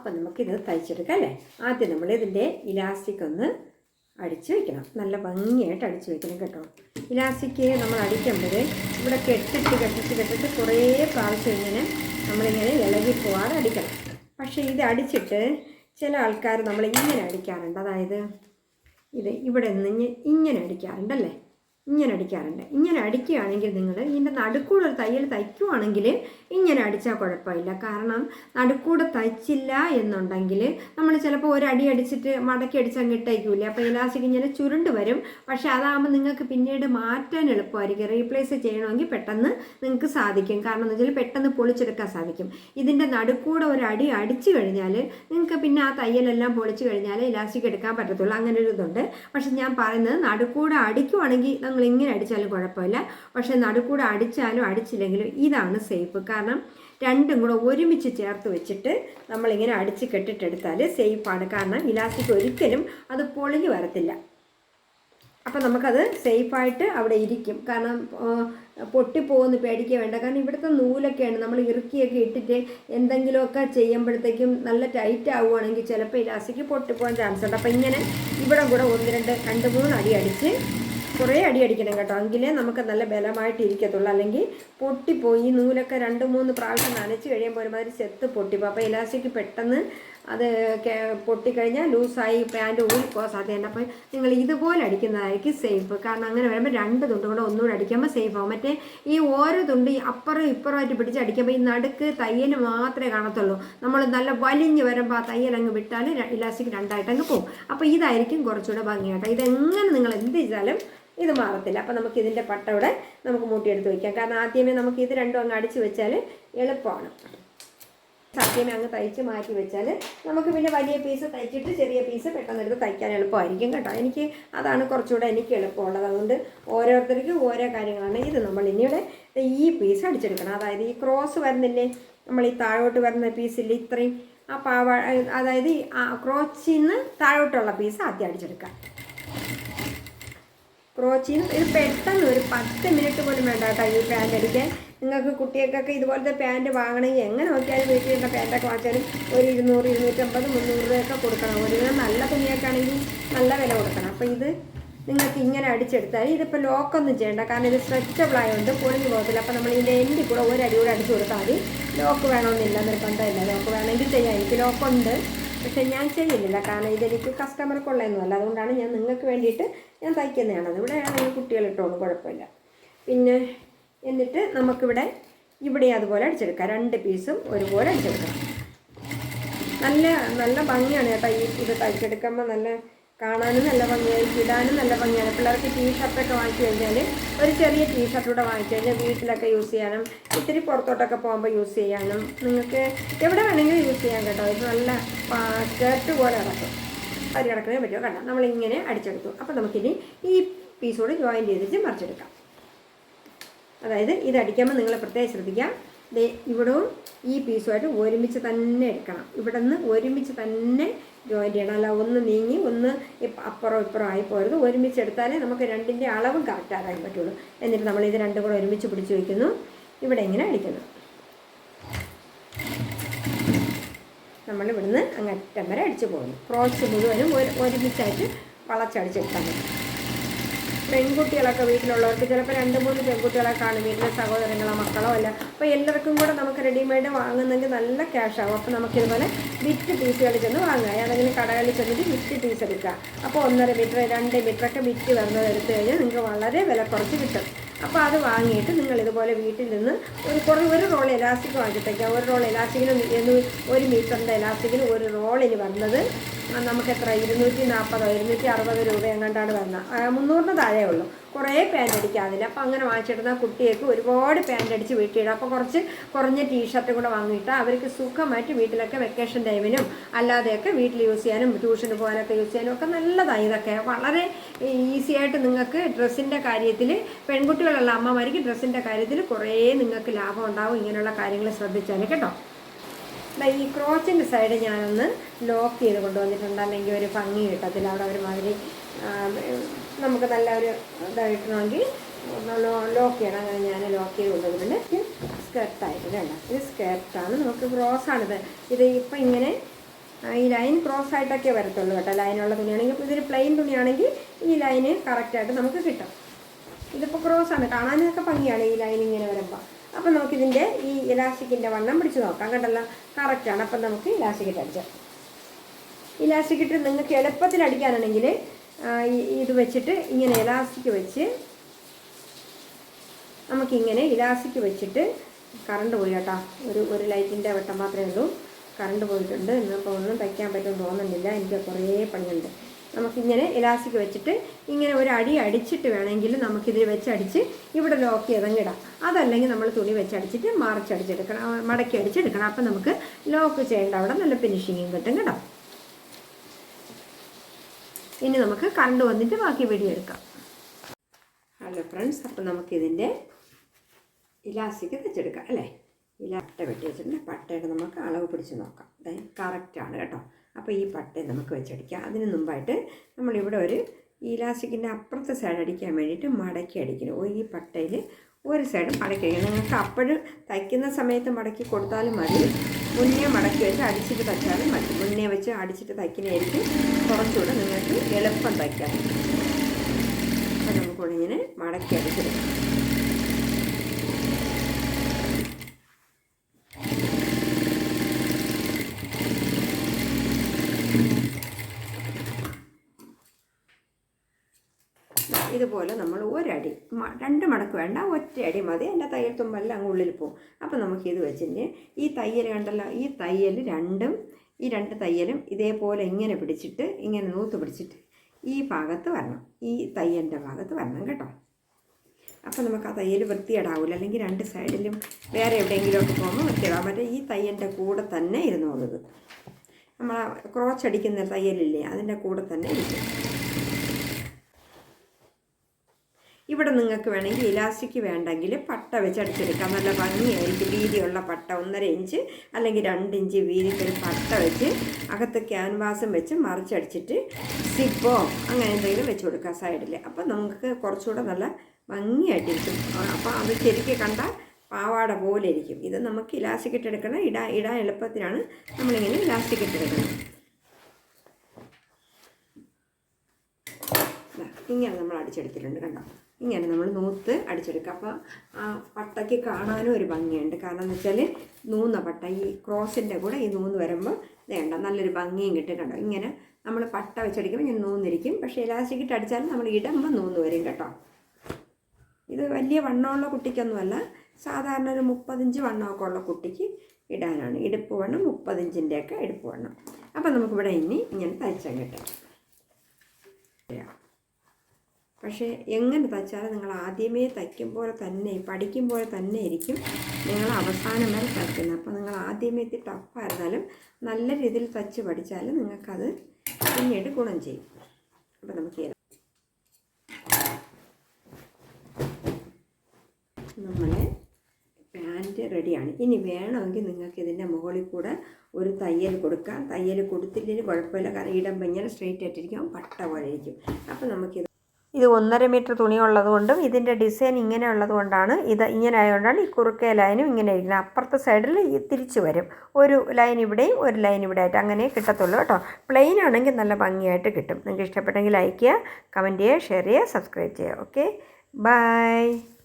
അപ്പം നമുക്കിത് തയ്ച്ചെടുക്കാം അല്ലേ? ആദ്യം നമ്മൾ ഇതിന്റെ ഇലാസ്റ്റിക് ഒന്ന് അടിച്ച് വയ്ക്കണം നല്ല ഭംഗിയായിട്ട് അടിച്ച് വയ്ക്കണം കേട്ടോ. ഇലാസ്റ്റിക് നമ്മൾ അടിക്കുമ്പോൾ ഇവിടെ കെട്ടിട്ട് കെട്ടിട്ട് കെട്ടിട്ട് കുറേ പ്രാവശ്യം ഇങ്ങനെ നമ്മളിങ്ങനെ ഇളകി പോവാതെ അടിക്കണം. പക്ഷേ ഇത് അടിച്ചിട്ട് ചില ആൾക്കാർ നമ്മൾ ഇങ്ങനെ അടിക്കാറുണ്ട്. അതായത് ഇത് ഇവിടെ നിന്ന് ഇങ്ങനെ അടിക്കാറുണ്ടല്ലേ? ഇങ്ങനെ അടിക്കാറുണ്ട്. ഇങ്ങനെ അടിക്കുകയാണെങ്കിൽ നിങ്ങൾ ഇതിന്റെ നടുക്കൂടെ ഒരു തയ്യൽ തയ്ക്കുവാണെങ്കിൽ ഇങ്ങനെ അടിച്ചാൽ കുഴപ്പമില്ല. കാരണം നടുക്കൂടെ തയ്ച്ചില്ല എന്നുണ്ടെങ്കിൽ നമ്മൾ ചിലപ്പോൾ ഒരു അടി അടിച്ചിട്ട് മടക്കി അടിച്ച് അങ്ങ് ഇട്ടേക്കൂലേ അപ്പോൾ ഇലാസ്റ്റിക് ഇങ്ങനെ ചുരുണ്ട് വരും. പക്ഷേ അതാകുമ്പോൾ നിങ്ങൾക്ക് പിന്നീട് മാറ്റാൻ എളുപ്പമായിരിക്കും. റീപ്ലേസ് ചെയ്യണമെങ്കിൽ പെട്ടെന്ന് നിങ്ങൾക്ക് സാധിക്കും. കാരണം എന്ന് വെച്ചാൽ പെട്ടെന്ന് പൊളിച്ചെടുക്കാൻ സാധിക്കും. ഇതിന്റെ നടുക്കൂടെ ഒരു അടി അടിച്ചു കഴിഞ്ഞാൽ നിങ്ങൾക്ക് പിന്നെ ആ തയ്യലെല്ലാം പൊളിച്ചു കഴിഞ്ഞാൽ ഇലാസ്റ്റിക് എടുക്കാൻ പറ്റത്തുള്ളൂ. അങ്ങനെ ഒരു ഇതുണ്ട്. പക്ഷെ ഞാൻ പറയുന്നത് നടുക്കൂടെ അടിക്കുവാണെങ്കിൽ നിങ്ങൾ ഇങ്ങനെ അടിച്ചാലും കുഴപ്പമില്ല. പക്ഷേ നടുക്കൂടെ അടിച്ചാലും അടിച്ചില്ലെങ്കിലും ഇതാണ് സേഫ്. കാരണം രണ്ടും കൂടെ ഒരുമിച്ച് ചേർത്ത് വെച്ചിട്ട് നമ്മളിങ്ങനെ അടിച്ച് കെട്ടിട്ടെടുത്താൽ സേഫാണ്. കാരണം ഇലാസ്റ്റിക് ഒരിക്കലും അത് പൊളിഞ്ഞു വരത്തില്ല. അപ്പം നമുക്കത് സേഫായിട്ട് അവിടെ ഇരിക്കും. കാരണം പൊട്ടിപ്പോകുന്ന പേടിക്കുക വേണ്ട. കാരണം ഇവിടുത്തെ നൂലൊക്കെയാണ് നമ്മൾ ഇറുക്കിയൊക്കെ ഇട്ടിട്ട് എന്തെങ്കിലുമൊക്കെ ചെയ്യുമ്പോഴത്തേക്കും നല്ല ടൈറ്റ് ആവുകയാണെങ്കിൽ ചിലപ്പോൾ ഇലാസ്റ്റിക് പൊട്ടിപ്പോകാൻ ചാൻസ് ഉണ്ട് അപ്പം ഇങ്ങനെ ഇവിടെ കൂടെ ഒന്ന് രണ്ട് രണ്ട് മൂന്ന് അടി അടിച്ച് കുറേ അടി അടിക്കണം കേട്ടോ. എങ്കിലേ നമുക്ക് നല്ല ബലമായിട്ട് ഇരിക്കത്തുള്ളൂ അല്ലെങ്കിൽ പൊട്ടിപ്പോയി. നൂലൊക്കെ രണ്ട് മൂന്ന് പ്രാവശ്യം നനച്ച് കഴിയുമ്പോൾ ഒരുമാതിരി ചെത്ത് പൊട്ടിപ്പോ അപ്പോൾ ഇലാസ്റ്റിക് പെട്ടെന്ന് അത് പൊട്ടിക്കഴിഞ്ഞാൽ ലൂസായി പാന്റ് ഊരിപ്പോകാൻ സാധ്യതയുണ്ട്. അപ്പോൾ നിങ്ങൾ ഇതുപോലെ അടിക്കുന്നതായിരിക്കും സേഫ് കാരണം അങ്ങനെ വരുമ്പോൾ രണ്ട് തുണ്ടും കൂടെ ഒന്നുകൂടെ അടിക്കുമ്പോൾ സേഫ് ആവും. മറ്റേ ഈ ഓരോ തുണ്ട് ഈ അപ്പുറം ഇപ്പുറമായിട്ട് പിടിച്ച് അടിക്കുമ്പോൾ ഈ നടുക്ക് തയ്യൽ മാത്രമേ കാണത്തുള്ളൂ. നമ്മൾ നല്ല വലിഞ്ഞ് വരുമ്പോൾ ആ തയ്യൽ അങ്ങ് വിട്ടാൽ ഇലാസ്റ്റിക് രണ്ടായിട്ട് അങ്ങ് പോകും. അപ്പോൾ ഇതായിരിക്കും കുറച്ചുകൂടെ ഭംഗിയാട്ടോ. ഇതെങ്ങനെ നിങ്ങൾ എന്ത് ചെയ്താലും ഇത് മാറത്തില്ല. അപ്പോൾ നമുക്ക് ഇതിന്റെ പട്ട ഇവിടെ നമുക്ക് മൂട്ടിയെടുത്ത് വയ്ക്കാം കാരണം ആദ്യമേ നമുക്ക് ഇത് രണ്ടും അങ്ങ് അടിച്ച് വെച്ചാൽ എളുപ്പമാണ്. സത്യമേ അങ്ങ് തയ്ച്ച് മാറ്റി വെച്ചാൽ നമുക്ക് പിന്നെ വലിയ പീസ് തയ്ച്ചിട്ട് ചെറിയ പീസ് പെട്ടെന്ന് എടുത്ത് തയ്ക്കാൻ എളുപ്പമായിരിക്കും കേട്ടോ. എനിക്ക് അതാണ് കുറച്ചുകൂടെ എനിക്ക് എളുപ്പമുള്ളത്. അതുകൊണ്ട് ഓരോരുത്തർക്കും ഓരോ കാര്യങ്ങളാണ്. ഇത് നമ്മൾ ഇനിയുടെ ഈ പീസ് അടിച്ചെടുക്കണം. അതായത് ഈ ക്രോസ് വരുന്നില്ലേ? നമ്മൾ ഈ താഴോട്ട് വരുന്ന പീസിൽ ഇത്രയും ആ പാവ അതായത് ഈ ക്രോച്ചിൽ നിന്ന് താഴോട്ടുള്ള പീസ് ആദ്യം അടിച്ചെടുക്കാം ക്രോച്ചിന് ഇത് പെട്ടെന്ന് ഒരു പത്ത് മിനിറ്റ് പോലും വേണ്ട കേട്ടോ ഈ പാന്റ് അടിക്കാൻ. നിങ്ങൾക്ക് കുട്ടികൾക്കൊക്കെ ഇതുപോലത്തെ പാന്റ് വാങ്ങണമെങ്കിൽ എങ്ങനെ നോക്കിയാലും വീട്ടിലുള്ള പാന്റൊക്കെ വാങ്ങിച്ചാലും ഒരു ഇരുന്നൂറ് ഇരുന്നൂറ്റമ്പത് മുന്നൂറ് രൂപയൊക്കെ കൊടുക്കണം. ഒരു നല്ല തുണിയൊക്കെ ആണെങ്കിൽ നല്ല വില കൊടുക്കണം. അപ്പോൾ ഇത് നിങ്ങൾക്ക് ഇങ്ങനെ അടിച്ചെടുത്താൽ ഇതിപ്പോൾ ലോക്കൊന്നും ചെയ്യേണ്ട. കാരണം ഇത് സ്ട്രെച്ചബിൾ ആയതുകൊണ്ട് പൊളിഞ്ഞു പോകത്തില്ല. അപ്പോൾ നമ്മൾ ഇതിന്റെ എൻഡിൽ കൂടെ ഒരു അടി കൂടെ അടിച്ചു കൊടുത്താൽ മതി. ലോക്ക് വേണമെന്നില്ല നിർബന്ധമില്ല. ലോക്ക് വേണമെങ്കിൽ ചെയ്യാം. എനിക്ക് ലോക്കുണ്ട് പക്ഷേ ഞാൻ ചെയ്യുന്നില്ല. കാരണം ഇതെനിക്ക് കസ്റ്റമർക്കുള്ളതൊന്നുമല്ല അതുകൊണ്ടാണ് ഞാൻ നിങ്ങൾക്ക് വേണ്ടിയിട്ട് ഞാൻ തയ്ക്കുന്നതാണ് ഇവിടെ ആണെങ്കിൽ കുട്ടികളിട്ടോളും കുഴപ്പമില്ല. പിന്നെ എന്നിട്ട് നമുക്കിവിടെ ഇവിടെ അതുപോലെ അടിച്ചെടുക്കാം. രണ്ട് പീസും ഒരുപോലെ അടിച്ചെടുക്കാം. നല്ല നല്ല ഭംഗിയാണ് കേട്ടോ ഈ ഇത് തയ്ച്ചെടുക്കുമ്പോൾ നല്ല കാണാനും നല്ല ഭംഗിയായി ഇടാനും നല്ല ഭംഗിയാണ്. പിള്ളേർക്ക് ടീ ഷർട്ടൊക്കെ വാങ്ങിച്ചു കഴിഞ്ഞാൽ ഒരു ചെറിയ ടീ ഷർട്ട് കൂടെ വാങ്ങിച്ചു കഴിഞ്ഞാൽ വീട്ടിലൊക്കെ യൂസ് ചെയ്യാനും ഇത്തിരി പുറത്തോട്ടൊക്കെ പോകുമ്പോൾ യൂസ് ചെയ്യാനും നിങ്ങൾക്ക് എവിടെ വേണമെങ്കിലും യൂസ് ചെയ്യാൻ കേട്ടോ. ഇത് നല്ല സ്കേർട്ട് പോലെ കിടക്കും അത് കിടക്കുന്നതിന് പറ്റുമോ? കണ്ട? നമ്മളിങ്ങനെ അടിച്ചെടുത്തു. അപ്പോൾ നമുക്കിനി ഈ പീസോട് ജോയിൻ ചെയ്തിട്ട് മറിച്ചെടുക്കാം. അതായത് ഇത് അടിക്കുമ്പോൾ നിങ്ങൾ പ്രത്യേകം ശ്രദ്ധിക്കാം ഇവിടവും ഈ പീസുമായിട്ട് ഒരുമിച്ച് തന്നെ എടുക്കണം. ഇവിടെ നിന്ന് ഒരുമിച്ച് തന്നെ ജോയിന്റ് ചെയ്യണം അല്ല ഒന്ന് നീങ്ങി ഒന്ന് അപ്പുറം ഇപ്പുറം ആയി പോരുത് ഒരുമിച്ച് എടുത്താലേ നമുക്ക് രണ്ടിന്റെ അളവും കറക്റ്റ് ആകാൻ പറ്റുള്ളൂ. എന്നിട്ട് നമ്മൾ ഇത് രണ്ടും കൂടെ ഒരുമിച്ച് പിടിച്ച് വയ്ക്കുന്നു ഇവിടെ ഇങ്ങനെ അടിക്കുന്നു. നമ്മൾ ഇവിടുന്ന് അങ്ങ് അറ്റം വരെ അടിച്ച് പോകുന്നു. ക്രോസ് മുഴുവനും ഒരു ഒരുമിച്ചായിട്ട് വളച്ചടിച്ചെടുക്കാൻ പറ്റും. പെൺകുട്ടികളൊക്കെ വീട്ടിലുള്ളവർക്ക് ചിലപ്പോൾ രണ്ട് മൂന്ന് പെൺകുട്ടികളൊക്കെയാണ് വീട്ടിലെ സഹോദരങ്ങളോ മക്കളോ അല്ല. അപ്പോൾ എല്ലാവർക്കും കൂടെ നമുക്ക് റെഡിമെയ്ഡ് വാങ്ങുന്നെങ്കിൽ നല്ല ക്യാഷ് ആവും. അപ്പോൾ നമുക്കിതുപോലെ വിറ്റ് പീസുകളിൽ ചെന്ന് വാങ്ങുക ഏതെങ്കിലും കടകളിൽ ചെന്നിട്ട് വിറ്റ് പീസ് എടുക്കുക അപ്പോൾ ഒന്നര മീറ്റർ രണ്ട് മീറ്ററൊക്കെ വിറ്റ് വരുന്നത് എടുത്തു കഴിഞ്ഞാൽ നിങ്ങൾക്ക് വളരെ വില കുറച്ച് കിട്ടും. അപ്പോൾ അത് വാങ്ങിയിട്ട് നിങ്ങൾ ഇതുപോലെ വീട്ടിൽ നിന്ന് ഒരു കുറേ ഒരു റോൾ എലാസ്റ്റിക് വാങ്ങിച്ചിട്ടേക്കാം ഒരു റോൾ എലാസ്റ്റിക്കിന് ഒരു മീറ്ററിന്റെ എലാസ്റ്റിക്കിന് ഒരു റോളിന് വന്നത് നമുക്ക് എത്ര ഇരുന്നൂറ്റി നാൽപ്പതോ ഇരുന്നൂറ്റി അറുപത് രൂപ എങ്ങാണ്ടാണ് വരുന്നത് മുന്നൂറിന് താഴെ ഉള്ളൂ. കുറേ പാന്റ് അടിക്കാതില്ല. അപ്പോൾ അങ്ങനെ വാങ്ങിച്ചിടുന്ന കുട്ടികൾക്ക് ഒരുപാട് പാന്റ് അടിച്ച് വീട്ടിലിടും അപ്പോൾ കുറച്ച് കുറഞ്ഞ ടീഷർട്ടും കൂടെ വാങ്ങിയിട്ട് അവർക്ക് സുഖമായിട്ട് വീട്ടിലൊക്കെ വെക്കേഷൻ ടൈമിനും അല്ലാതെയൊക്കെ വീട്ടിൽ യൂസ് ചെയ്യാനും ട്യൂഷന് പോകാനൊക്കെ യൂസ് ചെയ്യാനും ഒക്കെ നല്ലതാണ് ഇതൊക്കെ. വളരെ ഈസി ആയിട്ട് നിങ്ങൾക്ക് ഡ്രസ്സിന്റെ കാര്യത്തിൽ പെൺകുട്ടികളുള്ള അമ്മമാർക്ക് ഡ്രസ്സിന്റെ കാര്യത്തിൽ കുറേ നിങ്ങൾക്ക് ലാഭം ഉണ്ടാവും ഇങ്ങനെയുള്ള കാര്യങ്ങൾ ശ്രദ്ധിച്ചാൽ കേട്ടോ? ഈ ക്രോച്ചിന്റെ സൈഡ് ഞാനൊന്ന് ലോക്ക് ചെയ്ത് കൊണ്ടുവന്നിട്ടുണ്ട്. അല്ലെങ്കിൽ ഒരു ഭംഗി കിട്ടത്തില്ല. അവിടെ ഒരുമാതിരി നമുക്ക് നല്ല ഒരു ഇതായിട്ടുണ്ടെങ്കിൽ ലോക്ക് ചെയ്യണം. അങ്ങനെ ഞാൻ ലോക്ക് ചെയ്ത് കൊണ്ടുവന്നിട്ടുണ്ട്. സ്കേർട്ടായിട്ട് വേണ്ട ഇത് സ്കേർട്ടാണ് നമുക്ക് ക്രോസാണിത് ഇത്. ഇപ്പം ഇങ്ങനെ ഈ ലൈൻ ക്രോസ് ആയിട്ടൊക്കെ വരത്തുള്ളൂ കേട്ടോ. ലൈനുള്ള തുണിയാണെങ്കിൽ ഇതൊരു പ്ലെയിൻ തുണിയാണെങ്കിൽ ഈ ലൈന് കറക്റ്റായിട്ട് നമുക്ക് കിട്ടും. ഇതിപ്പോൾ ക്രോസ് ആണ്. കാണാനൊക്കെ ഭംഗിയാണ് ഈ ലൈൻ ഇങ്ങനെ വരുമ്പോൾ അപ്പം നമുക്കിതിന്റെ ഈ ഇലാസ്റ്റിക്കിന്റെ വണ്ണം പിടിച്ച് നോക്കാം. കണ്ടല്ലോ? കറക്റ്റാണ് അപ്പം നമുക്ക് ഇലാസ്റ്റിക് ഇട്ട് അടിച്ചാൽ ഇലാസ്റ്റിക് ഇട്ട് നിങ്ങൾക്ക് എളുപ്പത്തിൽ അടിക്കാനാണെങ്കിൽ ഇത് വെച്ചിട്ട് ഇങ്ങനെ ഇലാസ്റ്റിക് വെച്ച് നമുക്കിങ്ങനെ ഇലാസ്റ്റിക് വെച്ചിട്ട് കറണ്ട് പോയി കേട്ടോ. ഒരു ഒരു ലൈറ്റിന്റെ വെട്ടം മാത്രമേ ഉള്ളൂ. കറണ്ട് പോയിട്ടുണ്ട്. ഇന്നിപ്പോൾ ഒന്നും തയ്ക്കാൻ പറ്റുമെന്ന് തോന്നുന്നില്ല. എനിക്ക് കുറേ പണിയുണ്ട്. നമുക്കിങ്ങനെ ഇലാസ്റ്റിക് വെച്ചിട്ട് ഇങ്ങനെ ഒരു അടി അടിച്ചിട്ട് വേണമെങ്കിൽ നമുക്കിതിൽ വെച്ചടിച്ച് ഇവിടെ ലോക്ക് ചെയ്തങ്ങിടാം അതല്ലെങ്കിൽ നമ്മൾ തുണി വെച്ചടിച്ചിട്ട് മറിച്ചടിച്ചെടുക്കണം. മടക്കി അടിച്ചെടുക്കണം. അപ്പം നമുക്ക് ലോക്ക് ചെയ്യേണ്ട അവിടെ നല്ല ഫിനിഷിങ്ങും കിട്ടും കേട്ടോ. ഇനി നമുക്ക് കറണ്ട് വന്നിട്ട് ബാക്കി വീഡിയോ എടുക്കാം. ഹലോ ഫ്രണ്ട്സ് അപ്പം നമുക്കിതിന്റെ ഇലാസ്റ്റിക് വെച്ചെടുക്കാം അല്ലേ? ഇല പട്ട വെട്ടി വെച്ചിട്ടുണ്ട്. പട്ടയുടെ നമുക്ക് അളവ് പിടിച്ച് നോക്കാം. കറക്റ്റാണ് കേട്ടോ. അപ്പോൾ ഈ പട്ടയം നമുക്ക് വെച്ചടിക്കാം. അതിന് മുമ്പായിട്ട് നമ്മളിവിടെ ഒരു ഇലാസ്റ്റിക്കിന്റെ അപ്പുറത്തെ സൈഡ് അടിക്കാൻ വേണ്ടിയിട്ട് മടക്കി അടിക്കണം ഈ പട്ടയിൽ ഒരു സൈഡ് മടക്കി അടിക്കണം നിങ്ങൾക്ക് അപ്പോഴും തയ്ക്കുന്ന സമയത്ത് മടക്കി കൊടുത്താലും മതി. മുന്നേ മടക്കി വെച്ച് അടിച്ചിട്ട് തയ്ച്ചാലും മതി. മുന്നേ വെച്ച് അടിച്ചിട്ട് തയ്ക്കുന്നതായിരിക്കും കുറച്ചുകൂടെ നിങ്ങൾക്ക് എളുപ്പം തയ്ക്കാൻ അപ്പോൾ നമുക്കിവിടെ ഇങ്ങനെ മടക്കി അടിച്ചെടുക്കാം. ഇതുപോലെ നമ്മൾ ഒരടി രണ്ട് മടക്ക് വേണ്ട ഒറ്റ അടി മതി. എന്റെ തയ്യൽ തുമ്പല്ല അങ്ങ് ഉള്ളിൽ പോകും. അപ്പോൾ ഇത് വെച്ചിട്ട് ഈ തയ്യൽ കണ്ടല്ലോ ഈ തയ്യൽ രണ്ടും ഈ രണ്ട് തയ്യലും ഇതേപോലെ ഇങ്ങനെ പിടിച്ചിട്ട് ഇങ്ങനെ നൂത്ത് പിടിച്ചിട്ട് ഈ ഭാഗത്ത് വരണം. ഈ തയ്യലിന്റെ ഭാഗത്ത് വരണം കേട്ടോ. അപ്പോൾ നമുക്ക് ആ തയ്യൽ വൃത്തിയേടാവില്ല അല്ലെങ്കിൽ രണ്ട് സൈഡിലും വേറെ എവിടെയെങ്കിലുമൊക്കെ പോകുമ്പോൾ വൃത്തിയിടാം മറ്റേ ഈ തയ്യലിന്റെ കൂടെ തന്നെ ഇരുന്നോളൂ നമ്മൾ ക്രോച്ച് അടിക്കുന്ന തയ്യലില്ലേ അതിന്റെ കൂടെ തന്നെ ഇരിക്കും. ഇവിടെ നിങ്ങൾക്ക് വേണമെങ്കിൽ ഇലാസ്റ്റിക് വേണ്ടെങ്കിൽ പട്ട വെച്ച് അടിച്ചെടുക്കാം നല്ല ഭംഗിയായിരിക്കും. വീതിയുള്ള പട്ട ഒന്നര ഇഞ്ച് അല്ലെങ്കിൽ രണ്ട് ഇഞ്ച് വീതിക്കൊരു പട്ട വെച്ച് അകത്ത് ക്യാൻവാസും വെച്ച് മറിച്ചടിച്ചിട്ട് സിപ്പോ അങ്ങനെ എന്തെങ്കിലും വെച്ച് കൊടുക്കാം സൈഡിൽ അപ്പോൾ നമുക്ക് കുറച്ചുകൂടെ നല്ല ഭംഗിയായിട്ടിരിക്കും. അപ്പോൾ അത് ശരിക്കും കണ്ട പാവാട പോലെ ഇരിക്കും. ഇത് നമുക്ക് ഇലാസ്റ്റിക് ഇട്ടെടുക്കണം ഇടാ ഇടാൻ എളുപ്പത്തിനാണ് നമ്മളിങ്ങനെ ഇലാസ്റ്റിക് ഇട്ടെടുക്കുന്നത് ദാ, ഇങ്ങനെ നമ്മൾ അടിച്ചെടുത്തിട്ടുണ്ട് കണ്ടോ? ഇങ്ങനെ നമ്മൾ നൂത്ത് അടിച്ചെടുക്കുക. അപ്പോൾ ആ പട്ടയ്ക്ക് കാണാനും ഒരു ഭംഗിയുണ്ട്. കാരണം എന്ന് വെച്ചാൽ നൂന്ന പട്ട ഈ ക്രോസിന്റെ കൂടെ ഈ നൂന്ന് വരുമ്പോൾ വേണ്ട നല്ലൊരു ഭംഗിയും കിട്ടും കേട്ടോ ഇങ്ങനെ നമ്മൾ പട്ട വെച്ചടിക്കുമ്പോൾ ഇങ്ങനെ നൂന്നിരിക്കും. പക്ഷേ ഇലാസ്റ്റിക് ഇട്ട് അടിച്ചാൽ നമ്മൾ ഇടുമ്പോൾ നൂന്ന് വരും കേട്ടോ. ഇത് വലിയ വണ്ണമുള്ള കുട്ടിക്കൊന്നുമല്ല. സാധാരണ ഒരു മുപ്പതിഞ്ച് വണ്ണമൊക്കെ ഉള്ള കുട്ടിക്ക് ഇടാനാണ്. ഇടുപ്പ് വണ്ണം മുപ്പതിഞ്ചിന്റെയൊക്കെ ഇടുപ്പ് വണ്ണം. അപ്പം നമുക്കിവിടെ ഇനി ഇങ്ങനെ തയ്ച്ചാൽ കിട്ടും പക്ഷേ എങ്ങനെ തയ്ച്ചാലും നിങ്ങൾ ആദ്യമേ തയ്ക്കും പോലെ തന്നെ പഠിക്കും പോലെ തന്നെ ഇരിക്കും നിങ്ങൾ അവസാനം വരെ തയ്ക്കുന്നത്. അപ്പോൾ നിങ്ങൾ ആദ്യമേ ഇത് ടഫായിരുന്നാലും നല്ല രീതിയിൽ തയ്ച്ച് പഠിച്ചാലും നിങ്ങൾക്കത് പിന്നീട് ഗുണം ചെയ്യും. അപ്പോൾ നമുക്ക് നമ്മളെ പാന്റ് റെഡിയാണ് ഇനി വേണമെങ്കിൽ നിങ്ങൾക്ക് ഇതിന്റെ മുകളിൽ കൂടെ ഒരു തയ്യൽ കൊടുക്കാം. തയ്യൽ കൊടുത്തില്ലെങ്കിൽ കുഴപ്പമില്ല. കാരണം ഇടം ഇങ്ങനെ സ്ട്രെയിറ്റ് ആയിട്ടിരിക്കും. പട്ട പോലെ ഇരിക്കും. അപ്പോൾ നമുക്കിത് ഇത് ഒന്നര മീറ്റർ തുണി ഉള്ളതുകൊണ്ടും ഇതിന്റെ ഡിസൈൻ ഇങ്ങനെ ഉള്ളതുകൊണ്ടാണ് ഇത് ഇങ്ങനെ ആയതുകൊണ്ടാണ് ഈ കുറുക്കേ ലൈനും ഇങ്ങനെ ഇരിക്കുന്നത്. അപ്പുറത്തെ സൈഡിൽ ഈ തിരിച്ചു വരും. ഒരു ലൈൻ ഇവിടെയും ഒരു ലൈൻ ഇവിടെ ആയിട്ട് അങ്ങനെ കിട്ടത്തുള്ളൂ കേട്ടോ. പ്ലെയിൻ ആണെങ്കിൽ നല്ല ഭംഗിയായിട്ട് കിട്ടും. നിങ്ങൾക്ക് ഇഷ്ടപ്പെട്ടെങ്കിൽ ലൈക്ക് ചെയ്യുക കമന്റ് ചെയ്യുക ഷെയർ ചെയ്യുക സബ്സ്ക്രൈബ് ചെയ്യുക. Okay bye